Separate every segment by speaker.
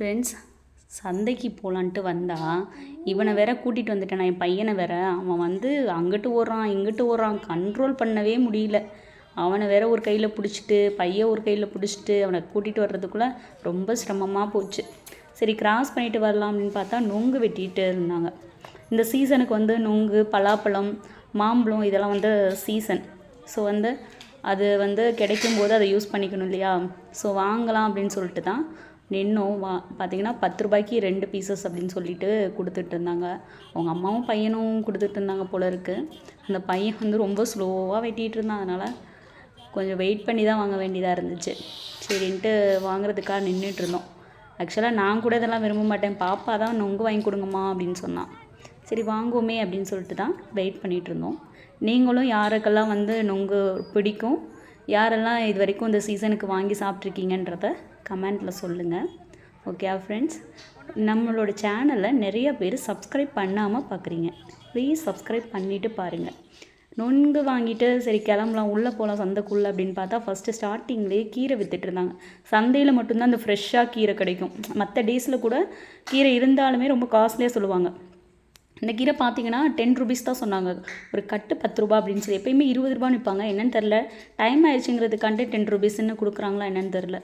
Speaker 1: Friends சந்தைக்கு போகலான்ட்டு வந்தால் இவனை வேற கூட்டிகிட்டு வந்துட்டேன். நான் என் பையனை வேற அவன் வந்து அங்கிட்டு ஓடுறான் இங்கிட்டு ஓடுறான். கண்ட்ரோல் பண்ணவே முடியல. அவனை வேற ஒரு கையில் பிடிச்சிட்டு பையன் ஒரு கையில் பிடிச்சிட்டு அவனை கூட்டிகிட்டு வர்றதுக்குள்ளே ரொம்ப சிரமமாக போச்சு. சரி கிராஸ் பண்ணிட்டு வரலாம் அப்படின்னு பார்த்தா நொங்கு வெட்டிகிட்டு இருந்தாங்க. இந்த சீசனுக்கு வந்து நொங்கு பலாப்பழம் மாம்பழம் இதெல்லாம் வந்து சீசன் ஸோ வந்து அது வந்து கிடைக்கும் போது அதை யூஸ் பண்ணிக்கணும் இல்லையா? ஸோ வாங்கலாம் அப்படின்னு சொல்லிட்டு தான் நின்னோம் வா பார்த்தீங்கன்னா பத்து ரூபாய்க்கு ரெண்டு பீசஸ் அப்படின்னு சொல்லிட்டு கொடுத்துட்டு இருந்தாங்க. அவங்க அம்மாவும் பையனும் கொடுத்துட்டு இருந்தாங்க போல இருக்குது அந்த பையன் வந்து ரொம்ப ஸ்லோவாக வெட்டிகிட்டு இருந்தான். அதனால் கொஞ்சம் வெயிட் பண்ணி தான் வாங்க வேண்டியதாக இருந்துச்சு. சரின்ட்டு வாங்குறதுக்காக நின்றுட்டு இருந்தோம். ஆக்சுவலாக நான் கூட இதெல்லாம் விரும்ப மாட்டேன். பாப்பா தான் நொங்கு வாங்கி கொடுங்கம்மா அப்படின்னு சொன்னான். சரி வாங்குவோமே அப்படின்னு சொல்லிட்டு தான் வெயிட் பண்ணிகிட்டு இருந்தோம். நீங்களும் யாருக்கெல்லாம் வந்து நொங்கு பிடிக்கும் யாரெல்லாம் இது வரைக்கும் இந்த சீசனுக்கு வாங்கி சாப்பிட்ருக்கீங்கன்றத கமெண்ட்டில் சொல்லுங்கள் ஓகே ஃப்ரெண்ட்ஸ் நம்மளோட சேனலை நிறைய பேர் சப்ஸ்கிரைப் பண்ணாமல் பார்க்குறீங்க ப்ளீஸ் சப்ஸ்கிரைப் பண்ணிவிட்டு பாருங்கள் நொங்கு வாங்கிட்டு சரி கிளம்பலாம் உள்ளே போகலாம் சந்தைக்குள்ளே அப்படின்னு பார்த்தா ஃபஸ்ட்டு ஸ்டார்டிங்லேயே கீரை வித்துட்ருந்தாங்க சந்தையில் மட்டும்தான் அந்த ஃப்ரெஷ்ஷாக கீரை கிடைக்கும். மற்ற டேஸில் கூட கீரை இருந்தாலுமே ரொம்ப காஸ்ட்லியாக சொல்லுவாங்க. இந்த கீரை பார்த்தீங்கன்னா டென் ருபீஸ் தான் சொன்னாங்க. ஒரு கட்டு பத்து ரூபா அப்படின்னு சொல்லி. எப்பயுமே இருபது ரூபான்னு விற்பாங்க என்னன்னு தெரில டைம் ஆயிடுச்சுங்கிறதுக்காண்டி டென் ருபீஸ்ன்னு கொடுக்குறாங்களா என்னன்னு தெரில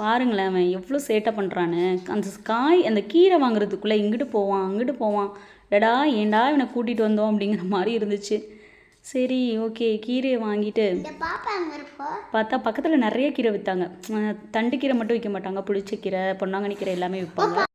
Speaker 1: பாருங்களேன் அவன் எவ்வளோ சேட்டை பண்ணுறான்னு அந்த காய் அந்த கீரை வாங்குறதுக்குள்ளே இங்கிட்டு போவான் அங்கிட்டு போவான். டடா ஏன்டா இவனை கூட்டிகிட்டு வந்தோம் அப்படிங்கிற மாதிரி இருந்துச்சு. சரி ஓகே. கீரையை வாங்கிட்டு பார்த்தா பக்கத்தில் நிறைய கீரை விற்றாங்க தண்டு கீரை மட்டும் விற்க மாட்டாங்க. புளிச்ச கீரை பொன்னாங்கண்ணி கீரை எல்லாமே விற்பாங்க